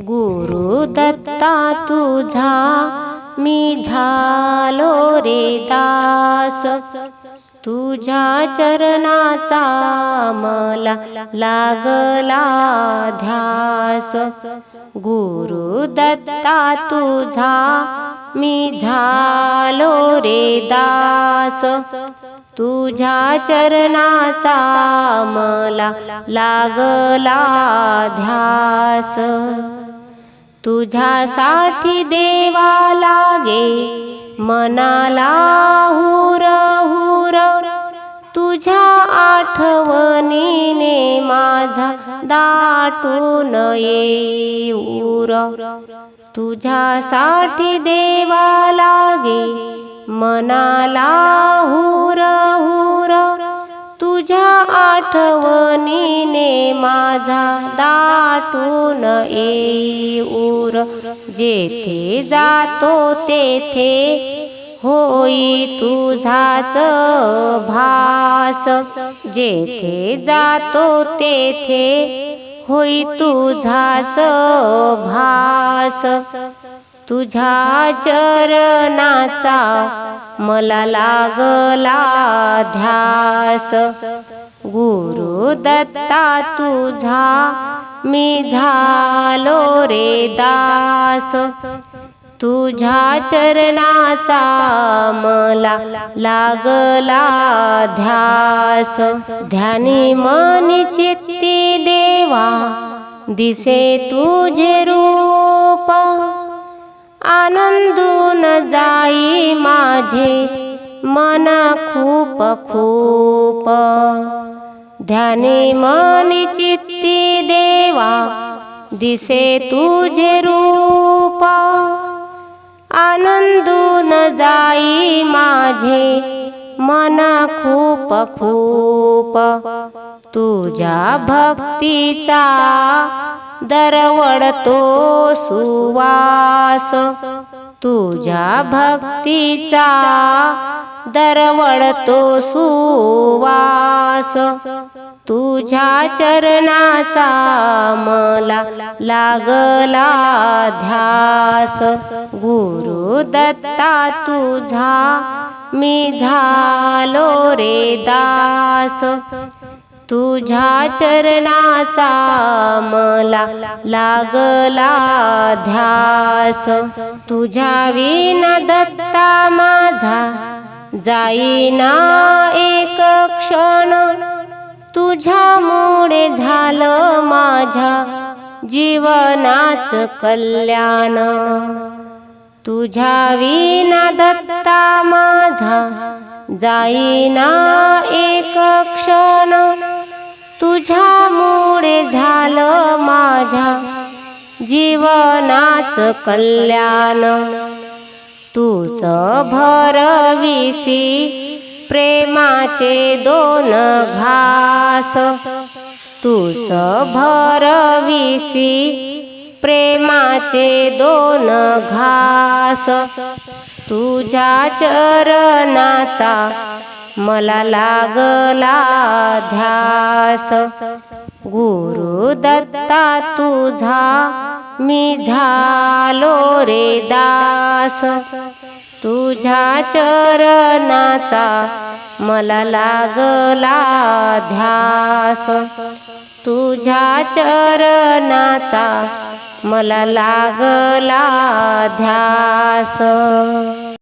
गुरु दत्ता तुझा मी झालो रे दास. तुझ्या चरणाचा मला लागला ध्यास. गुरु दत्ता तुझा मी झालो रे दास. तुझ्या चरणाचा मला लागला ध्यास. तुझ्यासाठी देवा लागे मनाला हुर हुर. तुझ्या आठवणीने माझा दाटून येऊर. तुझ्यासाठी देवा लागे मनाला हुर हुर. तुझ्या आठवणीने माझा दाटून येऊर. जेथे जातो तेथे होई तुझाच भास. जेथे जातो तेथे होई तुझाच भास. तुझ्या चरणाचा मला लागला ध्यास. गुरु दत्ता तुझा मी झालो रे दास. तुझ्या चरणाचा मला लागला ध्यास. ध्यानी मनी चित्ती देवा दिसे तुझे रूप. जाई माझे मन खूप खूप. ध्यानी मनी चित्ती देवा दिसे तुझे रूप. आनंदून जाई माझे मन खूप खूप. तुझ्या भक्तीचा दरवडतो सुवास. तुझ्या भक्तीचा दरवडतो सुवास. तुझ्या चरणाचा मला लागला ध्यास. गुरु दत्ता तुझा. मी झालो रे दास. तुझ्या चरणाचा मला लागला ध्यास. तुझ्या विना दत्ता माझा जाईना एक क्षण. तुझ्यामुळे झालं माझ्या जीवनाच कल्याण. तुझ्या विना दत्ता माझा जाईना एक क्षण. तुझ्यामुळे झालं माझ्या जीवनाच कल्याण. तूच भरविसी प्रेमाचे दोन घास. तूच भरविसी प्रेमाचे दोन घास. तुझ्या चरणाचा मला लागला ध्यास. गुरु दत्ता तुझा मी झालो रे दास. तुझ्या चरणाचा मला लागला ध्यास. तुझ्या चरणाचा मला लागला ध्यास.